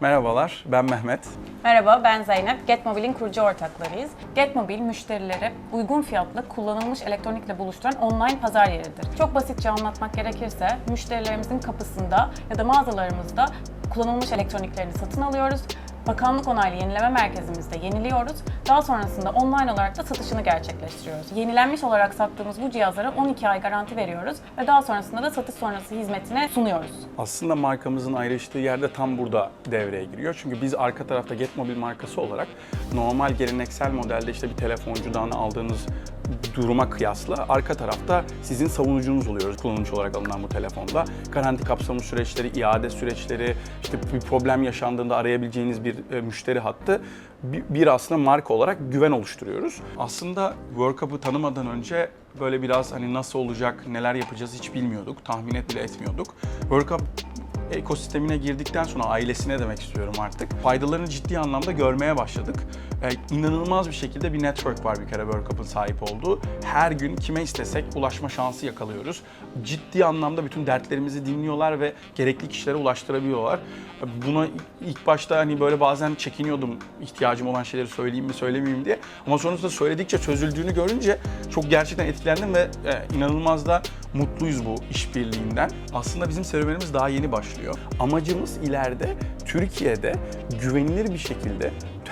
Merhabalar, ben Mehmet. Merhaba ben Zeynep. Getmobil'in kurucu ortaklarıyız. Getmobil müşterileri uygun fiyatlı kullanılmış elektronikle buluşturan online pazar yeridir. Çok basitçe anlatmak gerekirse müşterilerimizin kapısında ya da mağazalarımızda kullanılmış elektroniklerini satın alıyoruz. Bakanlık onaylı yenileme merkezimizde yeniliyoruz. Daha sonrasında online olarak da satışını gerçekleştiriyoruz. Yenilenmiş olarak sattığımız bu cihazlara 12 ay garanti veriyoruz ve daha sonrasında da satış sonrası hizmetine sunuyoruz. Aslında markamızın ayrıştığı yerde tam burada devreye giriyor. Çünkü biz arka tarafta Getmobil markası olarak normal geleneksel modelde işte bir telefoncudan aldığınız duruma kıyasla arka tarafta sizin savunucunuz oluyoruz kullanılmış olarak alınan bu telefonda. Garanti kapsamlı süreçleri, iade süreçleri, işte bir problem yaşandığında arayabileceğiniz bir e, müşteri hattı bir, bir aslında marka olarak güven oluşturuyoruz. Aslında World Cup'ı tanımadan önce böyle biraz hani nasıl olacak, neler yapacağız hiç bilmiyorduk, tahmin et bile etmiyorduk. World Cup ekosistemine girdikten sonra ailesine demek istiyorum artık. Faydalarını ciddi anlamda görmeye başladık. Ee, inanılmaz bir şekilde bir network var bir kere World Cup'ın sahip olduğu. Her gün kime istesek ulaşma şansı yakalıyoruz. Ciddi anlamda bütün dertlerimizi dinliyorlar ve gerekli kişilere ulaştırabiliyorlar. Buna ilk başta hani böyle bazen çekiniyordum ihtiyacım olan şeyleri söyleyeyim mi söylemeyeyim diye. Ama sonrasında söyledikçe çözüldüğünü görünce çok gerçekten etkilendim ve e, inanılmaz da mutluyuz bu işbirliğinden. Aslında bizim serüvenimiz daha yeni başlıyor. Amacımız ileride Türkiye'de güvenilir bir şekilde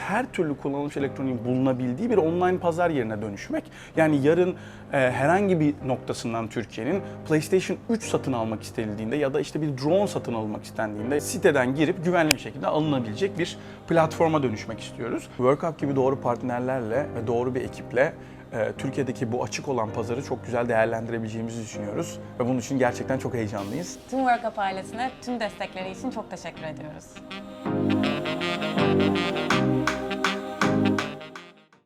her türlü kullanılmış elektroniğin bulunabildiği bir online pazar yerine dönüşmek. Yani yarın e, herhangi bir noktasından Türkiye'nin PlayStation 3 satın almak istenildiğinde ya da işte bir drone satın almak istendiğinde siteden girip güvenli bir şekilde alınabilecek bir platforma dönüşmek istiyoruz. World Cup gibi doğru partnerlerle ve doğru bir ekiple e, Türkiye'deki bu açık olan pazarı çok güzel değerlendirebileceğimizi düşünüyoruz. Ve bunun için gerçekten çok heyecanlıyız. Tüm World Cup ailesine tüm destekleri için çok teşekkür ediyoruz.